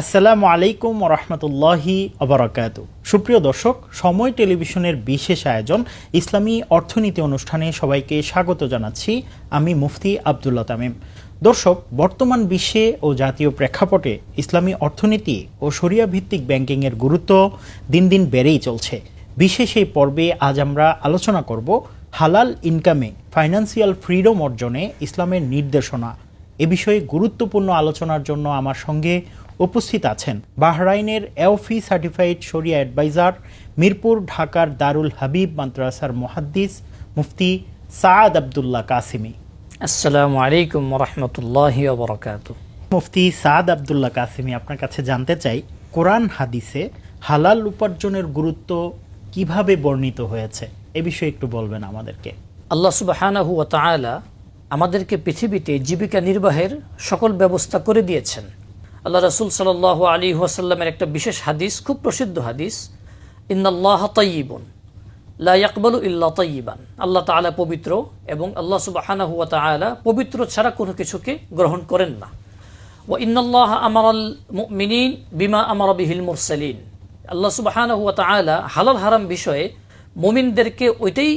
আসসালামু আলাইকুম রহমতুল্লাহি অবরাকাত সুপ্রিয় দর্শক, সময় টেলিভিশনের বিশেষ আয়োজন ইসলামী অর্থনীতি অনুষ্ঠানে সবাইকে স্বাগত জানাচ্ছি আমি মুফতি আবদুল্লাহ তামিম। দর্শক, বর্তমান বিশ্বে ও জাতীয় প্রেক্ষাপটে ইসলামী অর্থনীতি ও শরিয়া ভিত্তিক ব্যাংকিংয়ের গুরুত্ব দিন দিন বেড়েই চলছে। বিশেষ এই পর্বে আজ আমরা আলোচনা করব হালাল ইনকামে ফাইন্যান্সিয়াল ফ্রিডম অর্জনে ইসলামের নির্দেশনা। এ বিষয়ে গুরুত্বপূর্ণ আলোচনার জন্য আমার সঙ্গে উপস্থিত আছেন। বাহরাইনের এওফি সার্টিফাইড শরিয়া অ্যাডভাইজার মিরপুর ঢাকার দারুল হাবিব মাদ্রাসার মুহাদ্দিস মুফতি সাদ আবদুল্লাহ কাসিমি। আসসালামু আলাইকুম রহমতুল্লাহি বরকাত। মুফতি সাদ আবদুল্লাহ কাসিমি আপনার কাছে জানতে চাই কোরআন হাদিসে হালাল উপার্জনের গুরুত্ব কীভাবে বর্ণিত হয়েছে? এ বিষয়ে একটু বলবেন আমাদেরকে। আল্লাহ সুবাহানাহু ওয়া আমাদেরকে পৃথিবীতে জীবিকা নির্বাহের সকল ব্যবস্থা করে দিয়েছেন। আল্লাহ রসুল সাল আলী ওয়াসাল্লামের একটা বিশেষ হাদিস, খুব প্রসিদ্ধ হাদিস, ইন্নাল্লাহ তয়িবন লা ইয়াকবালু ইল্লা তয়িবান আল্লাহ তাআলা পবিত্র এবং আল্লাহ সুবাহানাহু ওয়া তাআলা পবিত্র ছাড়া কোনো কিছুকে গ্রহণ করেন না। ও ইন্নাল্লাহ আমারাল মুমিনিন বিমা আমারা বিহিল মুরসালিন। আল্লাহ সুবাহানাহু ওয়া তাআলা হালাল হারাম বিষয়ে মুমিনদেরকে ওইটাই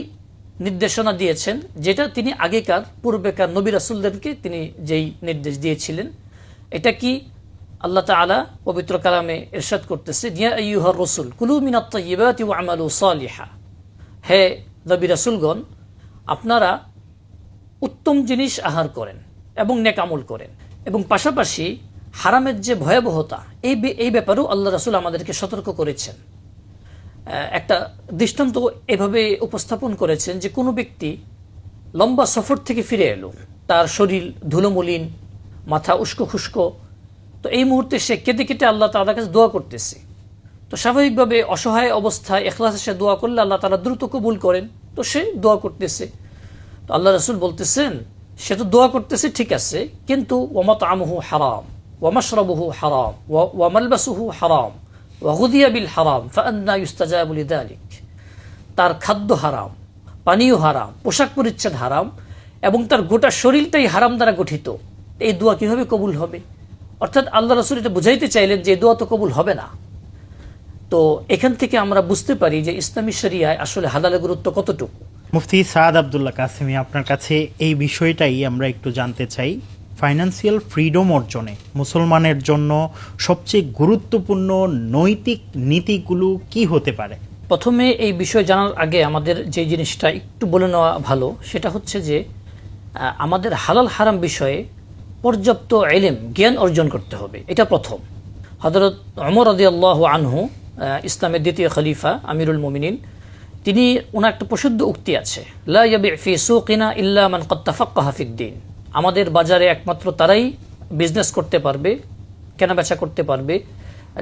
নির্দেশনা দিয়েছেন, যেটা তিনি আগেকার পূর্বেকার নবী রাসুলদেরকে তিনি যেই নির্দেশ দিয়েছিলেন। এটা কি? আল্লাহ তাআলা পবিত্র কালামে ইরশাদ করতেছে, ইয়া আইয়ুহার রসুল, কুলু মিনাত তাইয়্যিবাতি আমালু সালিহা। হে নবী রাসূলগণ, আপনারা উত্তম জিনিস আহার করেন এবং নেকামল করেন এবং পাশাপাশি হারামের যে ভয়াবহতা, এই এই ব্যাপারেও আল্লাহ রাসূল আমাদেরকে সতর্ক করেছেন। একটা দৃষ্টান্ত এভাবে উপস্থাপন করেছেন যে কোনো ব্যক্তি লম্বা সফর থেকে ফিরে এলো, তার শরীর ধুলোমলিন, মাথা উস্কো খুস্কো তো এই মুহূর্তে সে কেটে কেটে আল্লাহ তাআলার কাছে দোয়া করতেছে। তো স্বাভাবিকভাবে অসহায় অবস্থায় এখলাসে সে দোয়া করলে আল্লাহ তারা দ্রুত কবুল করেন। তো সে দোয়া করতেছে। তো আল্লাহ রসুল বলতেছেন, সে তো দোয়া করতেছে, ঠিক আছে, কিন্তু ওমাত আমহু হারাম, ওয়ামাশরবহু হারাম ওয়ামালবাসুহু হারাম ওয়াহুদিয়া বিল হারাম ফান্না ইউস্তাজাবুল দালিক তার খাদ্য হারাম, পানীয় হারাম, পোশাক পরিচ্ছদ হারাম এবং তার গোটা শরীরটাই হারাম দ্বারা গঠিত। এই দোয়া কীভাবে কবুল হবে? অর্থাৎ আল্লাহ রসুল এটা বুঝাইতে চাইলেন যে দোয়া তো কবুল হবে না। তো এখান থেকে আমরা বুঝতে পারি যে ইসলামী শরিয়ায় আসলে হালালের গুরুত্ব কতটুকু। মুফতি সাদ আবদুল্লাহ কাসিমি আপনার কাছে এই বিষয়টাই আমরা একটু জানতে চাই। ফাইন্যান্সিয়াল ফ্রিডম অর্জনে মুসলমানের জন্য সবচেয়ে গুরুত্বপূর্ণ নৈতিক নীতিগুলো কি হতে পারে? প্রথমে এই বিষয় জানার আগে আমাদের যে জিনিসটা একটু বলে নেওয়া ভালো সেটা হচ্ছে যে আমাদের হালাল হারাম বিষয়ে পর্যাপ্ত এলেম জ্ঞান অর্জন করতে হবে। এটা প্রথম। হজরত অমর আদি আল্লাহ আনহু ইসলামের দ্বিতীয় খলিফা, আমিরুল মোমিনিন, তিনি ওনার একটা প্রসিদ্ধ উক্তি আছে। লা ইয়াবি ফি সুকিনা ইল্লা মান কদ তাফাক্কাহা ফিদ্দিন আমাদের বাজারে একমাত্র তারাই বিজনেস করতে পারবে, কেনাবেচা করতে পারবে,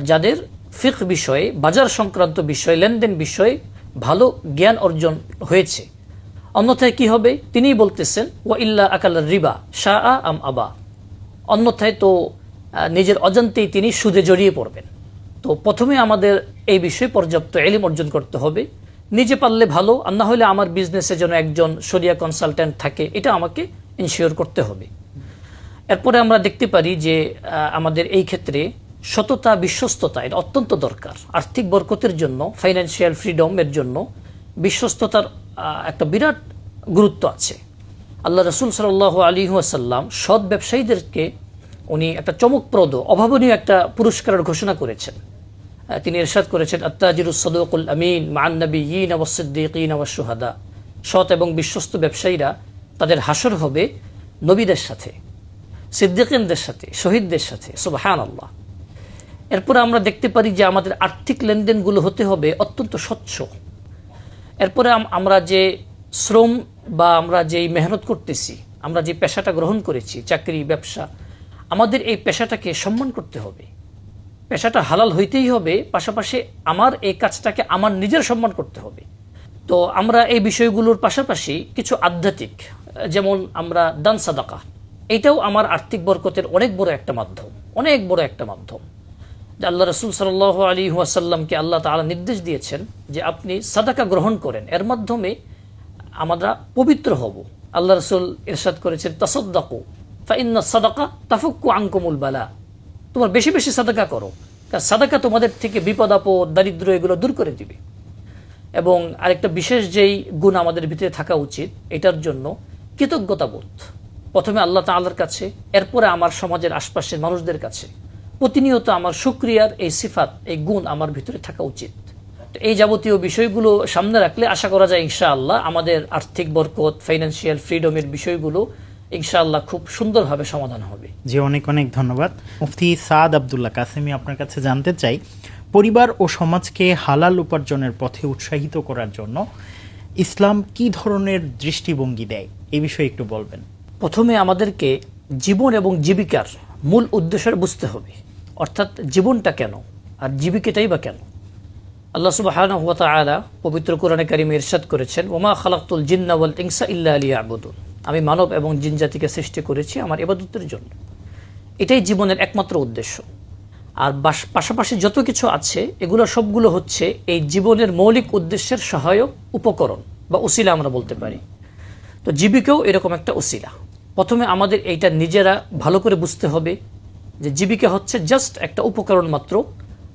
যাদের ফিক বিষয়ে, বাজার সংক্রান্ত বিষয়ে, লেনদেন বিষয়ে ভালো জ্ঞান অর্জন হয়েছে। অন্যথায় কি হবে? তিনিই বলতেছেন, ওয়া ইল্লা আকাল রিবা শাহ আম আবা। অন্যথায় তো নিজের অজান্তেই তিনি সুদে জড়িয়ে পড়বেন। তো প্রথমে আমাদের এই বিষয়ে পর্যাপ্ত এলিম অর্জন করতে হবে। নিজে পারলে ভালো, আর না হলে আমার বিজনেসে যেন একজন শরিয়া কনসালট্যান্ট থাকে, এটা আমাকে ইনশিওর করতে হবে। এরপরে আমরা দেখতে পারি যে আমাদের এই ক্ষেত্রে সততা, বিশ্বস্ততা, এটা অত্যন্ত দরকার। আর্থিক বরকতের জন্য ফাইন্যান্সিয়াল ফ্রিডমের জন্য বিশ্বস্ততার একটা বিরাট গুরুত্ব আছে। আল্লাহ রসুল সাল আলী আসাল্লাম সৎ ব্যবসায়ীদেরকে উনি একটা চমকপ্রদ, অভাবনীয় একটা পুরস্কারের ঘোষণা করেছেন। তিনি এরশাদ করেছেন আত্তাজিরুস সদুকুল আমিন মান্নবী ইন ওয়াসিদ্দিকিন ওয়াসুহাদা সৎ এবং বিশ্বস্ত ব্যবসায়ীরা তাদের হাসর হবে নবীদের সাথে, সিদ্দিকিনদের সাথে, শহীদদের সাথে সুবাহান আল্লাহ এরপরে আমরা দেখতে পারি যে আমাদের আর্থিক লেনদেনগুলো হতে হবে অত্যন্ত স্বচ্ছ। এরপরে আমরা যে শ্রম বা আমরা যেই মেহনত করতেছি, আমরা যে পেশাটা গ্রহণ করেছি, চাকরি, ব্যবসা, আমাদের এই পেশাটাকে সম্মান করতে হবে। পেশাটা হালাল হইতেই হবে, পাশাপাশি আমার এই কাজটাকে আমার নিজের সম্মান করতে হবে। তো আমরা এই বিষয়গুলোর পাশাপাশি কিছু আধ্যাত্মিক, যেমন আমরা দান সাদাকা, এটাও আমার আর্থিক বরকতের অনেক বড় একটা মাধ্যম, অনেক বড় একটা মাধ্যম। যে আল্লাহ রসুল সাল আলী ওয়াসাল্লামকে আল্লাহ তাআলা নির্দেশ দিয়েছেন যে আপনি সাদাকা গ্রহণ করেন। এর মাধ্যমে আমরা পবিত্র হব। আল্লাহ রসুল ইরশাদ করেছেন, তসদ্দাকু, ফাইন্না সাদাকা তাফুক্কু আঙ্কুমুল বালা। তোমার বেশি বেশি সাদাকা করো, কারণ সাদাকা তোমাদের থেকে বিপদ, আপদ দারিদ্র এগুলো দূর করে দিবে। এবং আরেকটা বিশেষ যেই গুণ আমাদের ভিতরে থাকা উচিত, এটার জন্য কৃতজ্ঞতাবোধ। প্রথমে আল্লাহ তাআলার কাছে, এরপরে আমার সমাজের আশপাশের মানুষদের কাছে। প্রতিনিয়ত আমার সুক্রিয়ার এই সিফাত, এই গুণ আমার ভিতরে থাকা উচিত। এই যাবতীয় বিষয়গুলো সামনে রাখলে আশা করা যায় ইনশাআল্লাহ আমাদের আর্থিক বরকত ফাইন্যান্সিয়াল ফ্রিডমের বিষয়গুলো ইনশাআল্লাহ খুব সুন্দরভাবে সমাধান হবে। জি অনেক অনেক ধন্যবাদ। মুফতি সাদ আবদুল্লাহ কাসেমি আপনার কাছে জানতে চাই পরিবার ও সমাজকে হালাল উপার্জনের পথে উৎসাহিত করার জন্য ইসলাম কি ধরনের দৃষ্টিভঙ্গি দেয়? এই বিষয়ে একটু বলবেন। প্রথমে আমাদেরকে জীবন এবং জীবিকার মূল উদ্দেশ্যটা বুঝতে হবে। অর্থাৎ জীবনটা কেন? আর জীবিকাটাই বা কেন? আল্লাহ সুবহানাহু ওয়া তাআলা পবিত্র কোরআনে কারিমে ইরশাদ করেছেন, ওমা খালাকতুল জিন্না ওয়াল ইনসা ইল্লা লিয়াবুদুন। আমি মানব এবং জিন জাতিকে সৃষ্টি করেছি আমার ইবাদতের জন্য। এটাই জীবনের একমাত্র উদ্দেশ্য। আর পাশাপাশি যত কিছু আছে, এগুলো সবগুলো হচ্ছে এই জীবনের মৌলিক উদ্দেশ্যের সহায়ক উপকরণ বা উসিলা আমরা বলতে পারি। তো জীবিকাও এরকম একটা ওসিলা প্রথমে আমাদের এইটা নিজেরা ভালো করে বুঝতে হবে যে জীবিকা হচ্ছে জাস্ট একটা উপকরণ মাত্র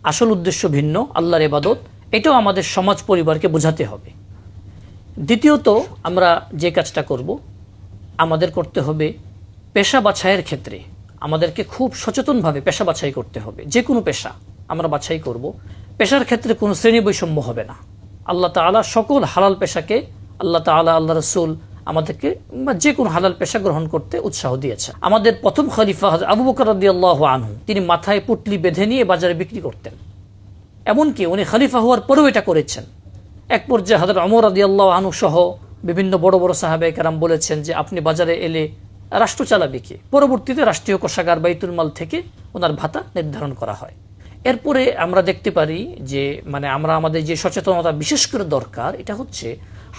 আসল উদ্দেশ্য ভিন্ন, আল্লাহর এবাদত এটাও আমাদের সমাজ পরিবারকে বোঝাতে হবে। দ্বিতীয়ত, আমরা যে কাজটা করব, আমাদের করতে হবে পেশা বাছাইয়ের ক্ষেত্রে। আমাদেরকে খুব সচেতনভাবে পেশা বাছাই করতে হবে। যে কোনো পেশা আমরা বাছাই করব। পেশার ক্ষেত্রে কোনো শ্রেণি বৈষম্য হবে না। আল্লাহ তাআলা সকল হালাল পেশাকে আল্লাহ তাআলা, আল্লাহ রসুল আমাদেরকে যে কোনো হালাল পেশা গ্রহণ করতে উৎসাহ দিয়েছে। আমাদের প্রথম খলিফা আবু বকর আনহু, তিনি মাথায় পুটলি বেঁধে নিয়ে বাজারে বিক্রি করতেন। এমনকি উনি খলিফা হওয়ার পরেও এটা করেছেন। এক পর্যায়ে হাজার অমর আদি আল্লাহ আনু সহ বিভিন্ন বড় বড় সাহাবে কারাম বলেছেন যে, আপনি বাজারে এলে রাষ্ট্র চালাবে কি? পরবর্তীতে রাষ্ট্রীয় কোষাগার বাইতুল মাল থেকে ওনার ভাতা নির্ধারণ করা হয়। এরপরে আমরা দেখতে পারি যে মানে আমরা আমাদের যে সচেতনতা বিশেষ করে দরকার, এটা হচ্ছে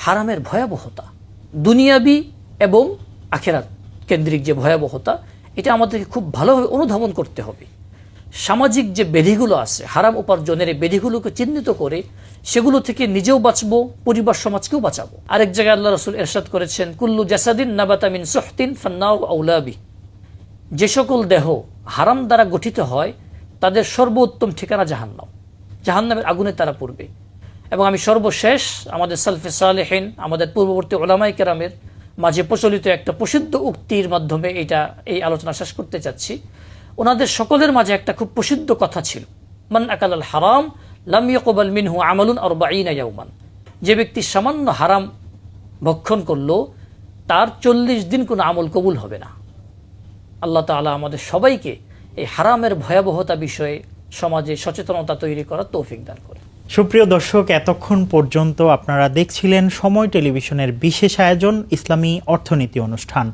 হারামের ভয়াবহতা। দুনিয়াবি এবং আখেরাত কেন্দ্রিক যে ভয়াবহতা, এটা আমাদেরকে খুব ভালোভাবে অনুধাবন করতে হবে। সামাজিক যে বেধিগুলো আছে, হারাম উপার্জনের এই বেধিগুলোকে চিহ্নিত করে সেগুলো থেকে নিজেও বাঁচবো, পরিবার সমাজকেও বাঁচাবো। আরেক জায়গায় আল্লাহ রসুল এরশাদ করেছেন, কুল্লু জাসাদিন নাবাতামিন সোহতিন ফান্নাও আউলাবি। যে সকল দেহ হারাম দ্বারা গঠিত হয়, তাদের সর্বোত্তম ঠিকানা জাহান্নাম। জাহান্নামের আগুনে তারা পড়বে। এবং আমি সর্বশেষ আমাদের সালফে সালেহিন, আমাদের পূর্ববর্তী ওলামাই কেরামের মাঝে প্রচলিত একটা প্রসিদ্ধ উক্তির মাধ্যমে এটা এই আলোচনা শেষ করতে চাচ্ছি। ওনাদের সকলের মাঝে একটা খুব প্রসিদ্ধ কথা ছিল। মান আকাল হারাম, লাম ইয়াকবাল মিনহু আমালুন আরবাঈনা ইয়াউমান। যে ব্যক্তি সামান্য হারাম ভক্ষণ করল, তার চল্লিশ দিন কোনো আমল কবুল হবে না। আল্লাহ তাআলা আমাদের সবাইকে এই হারামের ভয়াবহতা বিষয়ে সমাজে সচেতনতা তৈরি করার তৌফিক দান করে সুপ্রিয় দর্শক, এতক্ষণ পর্যন্ত আপনারা দেখছিলেন সময় টেলিভিশনের বিশেষ আয়োজন, ইসলামী অর্থনীতি অনুষ্ঠান।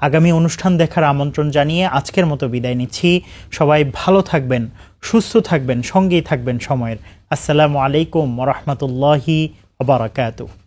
আগামী অনুষ্ঠান দেখার আমন্ত্রণ জানিয়ে আজকের মতো বিদায় নিচ্ছি। সবাই ভালো থাকবেন, সুস্থ থাকবেন, সঙ্গেই থাকবেন সময়ের। আসসালামু আলাইকুম রহমতুল্লাহি আবরাকাতুহ